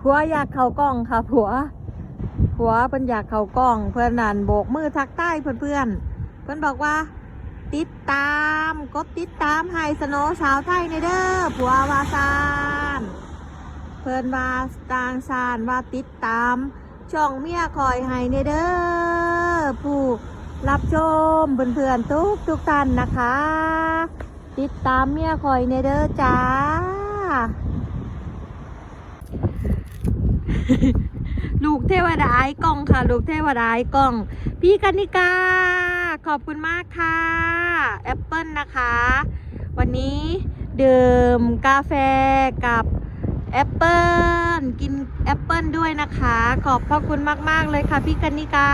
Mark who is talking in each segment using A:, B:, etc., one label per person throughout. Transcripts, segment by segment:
A: ผัวอยากเข้ากล้องค่ะผัว ผัวเพิ่นอยากเข้ากล้อง เพื่อนนั่นโบกมือทักใต้เพื่อนเพื่อนเพื่อนบอกว่า ติดตามกดติดตามไฮสโนว์สาวไทยในเด้อผัววาซานเพื่อนวาต่างซานว่าติดตาม ช่องเมียคอยให้ในเด้อผู้รับชมเพื่อนๆทุกทุกท่านนะคะ ติดตามเมียคอยในเด้อจ้า ลูกเทวดาไอ้กล้องค่ะ ลูกเทวดาไอ้กล้อง พี่กนิกา ขอบคุณมากค่ะแอปเปิลนะคะ วันนี้ดื่มกาแฟกับแอปเปิลกินแอปเปิลด้วยนะคะ ขอบพระคุณมาก ๆ เลยค่ะ พี่กนิกา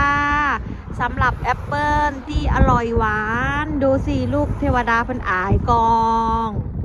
A: สำหรับแอปเปิลที่อร่อยหวาน ดูสิ ลูกเทวดาเพันอายกอง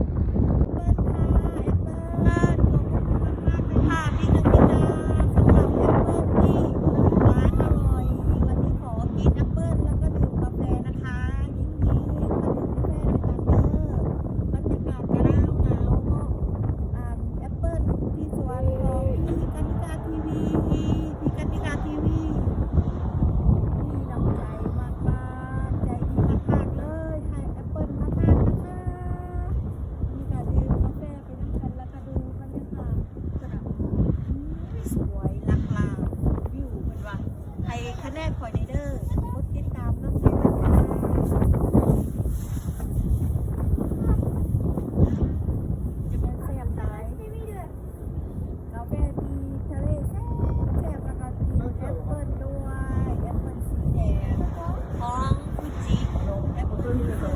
B: แรกขอดีเดอร์กดติดตามน้องแม่จะเป็นแซ่บตายกาแฟมีทะเลแซ่บแซ่บแล้วก็มีแอปเปิ้ลด้วยแอปเปิ้สีแดงของฟูจิแอปเปิล